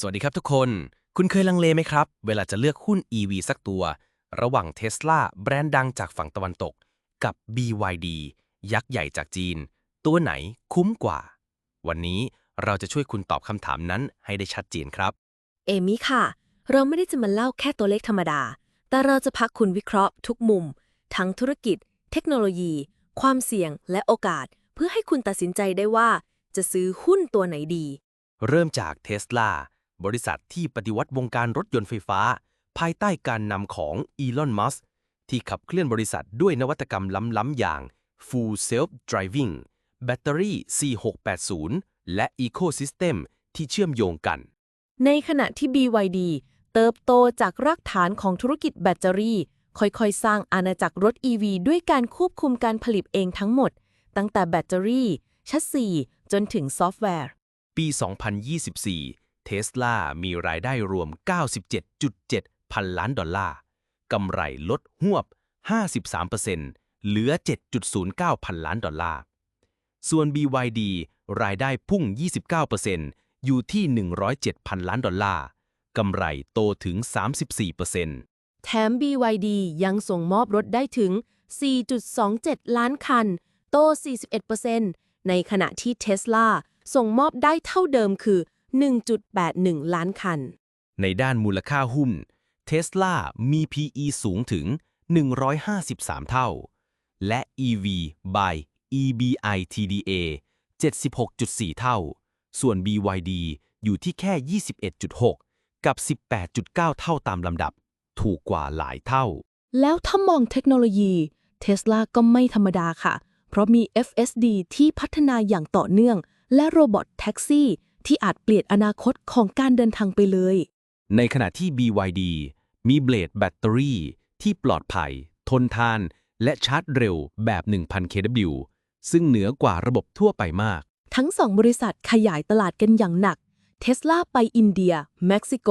สวัสดีครับทุกคน คุณเคยลังเลไหมครับ เวลาจะเลือกหุ้น EV สักตัว ระหว่าง Tesla แบรนด์ดังจากฝั่งตะวันตก กับ BYD ยักษ์ใหญ่จากจีน ตัวไหนคุ้มกว่า วันนี้เราจะช่วยคุณตอบคำถามนั้นให้ได้ชัดเจนครับ เอมี่ค่ะ เราไม่ได้จะมาเล่าแค่ตัวเลขธรรมดา แต่เราจะพักคุณวิเคราะห์ทุกมุม ทั้งธุรกิจ เทคโนโลยี ความเสี่ยงและโอกาส เพื่อให้คุณตัดสินใจได้ว่า จะซื้อหุ้นตัวไหนดี เริ่มจาก Tesla บริษัทที่ปฏิวัติวงการรถยนต์ไฟฟ้า ภายใต้การนำของอีลอน มัสที่ขับเคลื่อนบริษัทด้วยนวัตกรรมล้ำๆอย่าง Full Self Driving แบตเตอรี่ C680 และ Ecosystem ที่เชื่อมโยงกัน ในขณะที่ BYD เติบโตจากรากฐานของธุรกิจแบตเตอรี่ ค่อยๆ สร้างอาณาจักรรถ EV ด้วยการควบคุมการผลิตเองทั้งหมด ตั้งแต่แบตเตอรี่ ชัสซีจนถึงซอฟต์แวร์ ปี 2024 เทสลามีรายได้รวม 97.7 พันล้านดอลลาร์ กำไรลดหวบ 53%เหลือ 7.09 พันล้านดอลลาร์ ส่วน BYD รายได้พุ่ง 29%อยู่ที่ 107 พันล้านดอลลาร์ กำไรโตถึง 34%แถม BYD ยังส่งมอบรถได้ถึง 4.27 ล้านคัน โต 41%ในขณะที่ Tesla ส่งมอบได้เท่าเดิมคือ 1.81 ล้านคัน ในด้านมูลค่าหุ้น Tesla มี PE สูงถึง 153 เท่า และ EV by EBI TDA 76.4 เท่า ส่วน BYD อยู่ที่แค่ 21.6 กับ 18.9 เท่าตามลำดับ ถูกกว่าหลายเท่า แล้วถ้ามองเทคโนโลยี Tesla ก็ไม่ธรรมดาค่ะ เพราะมี FSD ที่พัฒนาอย่างต่อเนื่อง และโรบอทแท็กซี่ ที่อาจเปลี่ยนอนาคตของการเดินทางไปเลย ในขณะที่ BYD มีเบลดแบตเตอรี่ ที่ปลอดภัย ทนทาน และชาร์จเร็วแบบ 1,000 kW ซึ่งเหนือกว่าระบบทั่วไปมาก ทั้งสองบริษัทขยายตลาดกันอย่างหนัก Tesla ไปอินเดีย เม็กซิโก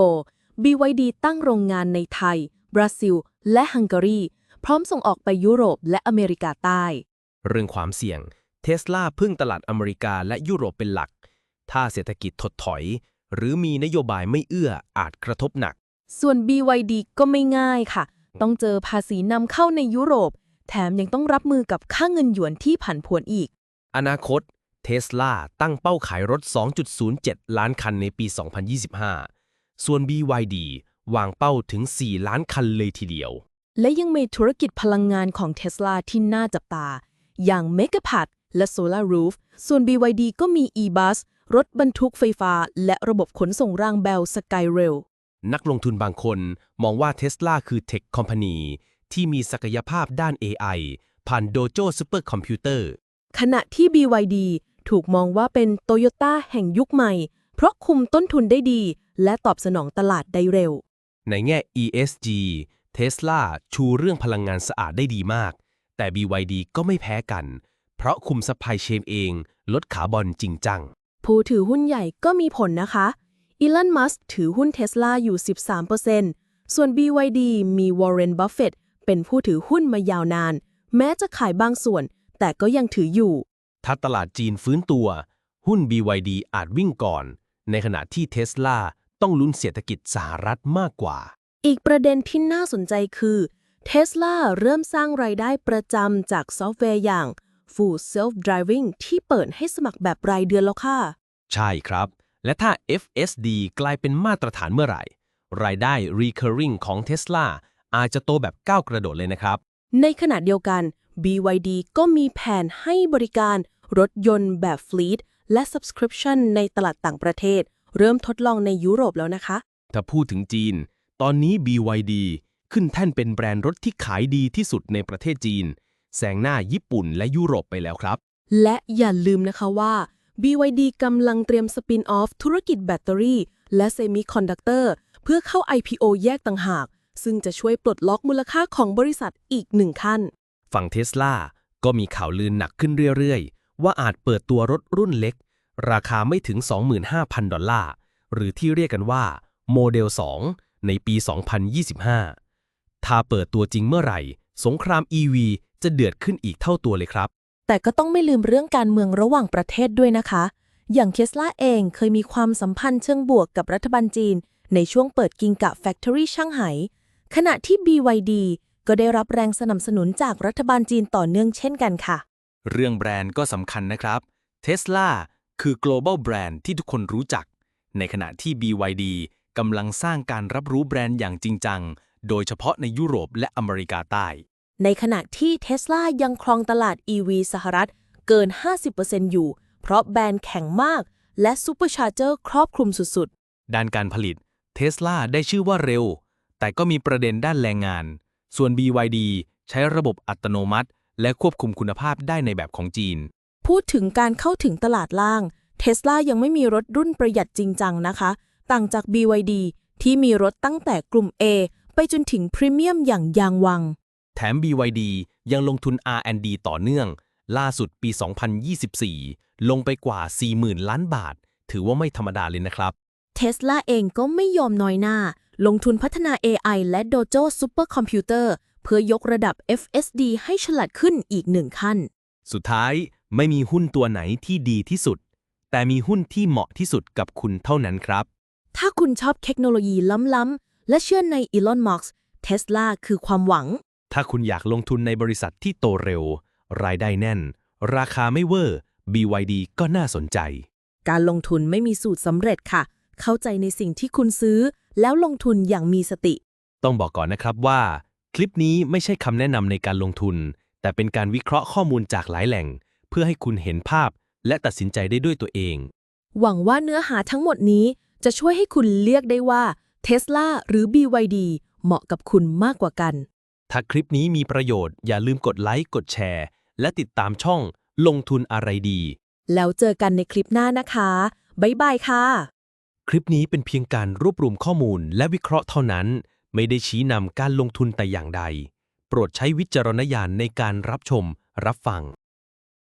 BYD ตั้งโรงงานในไทย บราซิล และฮังการี พร้อมส่งออกไปยุโรปและอเมริกาใต้ เรื่องความเสี่ยง เทสลาพึ่งตลาดอเมริกาและยุโรปเป็นหลัก ถ้าเศรษฐกิจถดถอย หรือมีนโยบายไม่เอื้ออาจกระทบหนัก ส่วน BYD ก็ไม่ง่ายค่ะ ต้องเจอภาษีนำเข้าในยุโรป แถมยังต้องรับมือกับค่าเงินหยวนที่ผันผวนอีก อนาคตเทสลาตั้งเป้าขายรถ 2.07 ล้านคันในปี 2025 ส่วน BYD วางเป้าถึง 4 ล้านคันเลยทีเดียว และยังมีธุรกิจพลังงานของ Tesla ที่น่าจับตา อย่าง Megapack และ Solar Roof ส่วน BYD ก็มี e-bus รถบรรทุกไฟฟ้า และระบบขนส่งรางแบล Skyrail นักลงทุนบางคนมองว่าเทสลาคือเทคคอมพานีที่มีศักยภาพด้าน AI ผ่าน Dojo Supercomputer ขณะที่ BYD ถูกมองว่าเป็นโตโยต้าแห่งยุคใหม่ เพราะคุมต้นทุนได้ดี และตอบสนองตลาดได้เร็ว ในแง่ ESG เทสลาชูเรื่องพลังงานสะอาดได้ดีมาก แต่ BYD ก็ไม่แพ้กัน เพราะคุมซัพพลายเชนเอง ลดคาร์บอนจริงจัง ผู้ถือหุ้นใหญ่ก็มีผลนะคะอีลอน มัสถือหุ้นเทสลาอยู่ 13%ส่วน BYD มีวอร์เรน บัฟเฟตเป็นผู้ถือหุ้นมายาวนาน แม้จะขายบางส่วน แต่ก็ยังถืออยู่ ถ้าตลาดจีนฟื้นตัว หุ้น BYD อาจวิ่งก่อน ในขณะที่เทสลาต้องลุ้นเศรษฐกิจสหรัฐมากกว่า อีกประเด็นที่น่าสนใจคือเทสลาเริ่มสร้างรายได้ประจำจากซอฟต์แวร์อย่าง Full Self Driving ที่เปิดให้สมัครแบบรายเดือนแล้วค่ะ ใช่ครับ และถ้า FSD กลายเป็นมาตรฐานเมื่อไหร่ รายได้ recurring ของ Tesla อาจจะโตแบบก้าวกระโดดเลยนะครับ ในขณะเดียวกัน BYD ก็มีแผนให้บริการรถยนต์แบบ Fleet และ Subscription ในตลาดต่างประเทศ เริ่มทดลองในยุโรปแล้วนะคะ ถ้าพูดถึงจีน ตอนนี้ BYD ขึ้นแท่นเป็นแบรนด์รถที่ขายดีที่สุดในประเทศจีน แซงหน้าญี่ปุ่นและยุโรปไปแล้วครับ และอย่าลืมนะคะว่า BYD กำลังเตรียมสปินออฟธุรกิจแบตเตอรี่ และเซมิคอนดักเตอร์เพื่อเข้า IPO แยกต่างหาก ซึ่งจะช่วยปลดล็อกมูลค่าของบริษัทอีกหนึ่งขั้น ฝั่งเทสลาก็มีข่าวลือหนักขึ้นเรื่อยๆ ว่าอาจเปิดตัวรถรุ่นเล็ก ราคาไม่ถึง 25,000 ดอลลาร์ หรือที่เรียกกันว่าโมเดล 2 ในปี 2025 ถ้าเปิดตัวจริงเมื่อไหร่ สงคราม EV จะเดือดขึ้นอีกเท่าตัวเลยครับ แต่ก็ต้องไม่ลืมเรื่องการเมืองระหว่างประเทศด้วยนะคะ อย่างเทสลาเองเคยมีความสัมพันธ์เชิงบวกกับรัฐบาลจีน ในช่วงเปิดกิงกะแฟคทอรี่ช่างไหขณะที่ BYD ก็ได้รับแรงสนับสนุนจากรัฐบาลจีนต่อเนื่องเช่นกันค่ะ เรื่องแบรนด์ก็สำคัญนะครับ Tesla คือ global brand ที่ทุกคนรู้จัก ในขณะที่ BYD กำลังสร้างการรับรู้แบรนด์อย่างจริงจัง โดยเฉพาะในยุโรปและอเมริกาใต้ ในขณะที่ Tesla ยังครองตลาด EV สหรัฐเกิน 50%อยู่ เพราะแบรนด์แข็งมาก และซูเปอร์ชาร์เจอร์ครอบคลุมสุดด้านการผลิต Tesla ได้ชื่อว่าเร็ว แต่ก็มีประเด็นด้านแรงงาน ส่วน BYD ใช้ระบบอัตโนมัติ และควบคุมคุณภาพได้ในแบบของจีนๆพูดถึงการเข้าถึงตลาดล่าง Tesla ยังไม่มีรถรุ่นประหยัดจริงจังนะคะ ต่างจาก BYD ที่มีรถตั้งแต่กลุ่ม A ไปจนถึงพรีเมียมอย่างยางวัง แถม BYD ยังลงทุน R&D ต่อเนื่อง ล่าสุดปี 2024 ลงไปกว่า 40,000 ล้านบาท ถือว่าไม่ธรรมดาเลยนะครับ Tesla เองก็ไม่ยอมน้อยหน้า ลงทุนพัฒนา AI และ Dojo Supercomputer เพื่อยกระดับ FSD ให้ฉลาดขึ้นอีกหนึ่งขั้น สุดท้ายไม่มีหุ้นตัวไหนที่ดีที่สุด แต่มีหุ้นที่เหมาะที่สุดกับคุณเท่านั้นครับ ถ้าคุณชอบเทคโนโลยีล้ำๆและเชื่อใน Elon Musk Tesla คือความหวัง ถ้าคุณอยากลงทุนในบริษัทที่โตเร็ว รายได้แน่น ราคาไม่เวอร์ BYD ก็น่าสนใจ การลงทุนไม่มีสูตรสำเร็จค่ะ เข้าใจในสิ่งที่คุณซื้อ แล้วลงทุนอย่างมีสติ ต้องบอกก่อนนะครับว่า คลิปนี้ไม่ใช่คำแนะนำในการลงทุน แต่เป็นการวิเคราะห์ข้อมูลจากหลายแหล่ง เพื่อให้คุณเห็นภาพ และตัดสินใจได้ด้วยตัวเอง หวังว่าเนื้อหาทั้งหมดนี้จะช่วยให้คุณเลือกได้ว่า Tesla หรือ BYD เหมาะกับคุณมากกว่ากัน ถ้าคลิปนี้มีประโยชน์อย่าลืมกดไลค์กดแชร์ และติดตามช่องลงทุนอะไรดี แล้วเจอกันในคลิปหน้านะคะ บ๊ายบายค่ะ คลิปนี้เป็นเพียงการรวบรวมข้อมูลและวิเคราะห์เท่านั้น ไม่ได้ชี้นำการลงทุนแต่อย่างใด โปรดใช้วิจารณญาณในการรับชมรับฟัง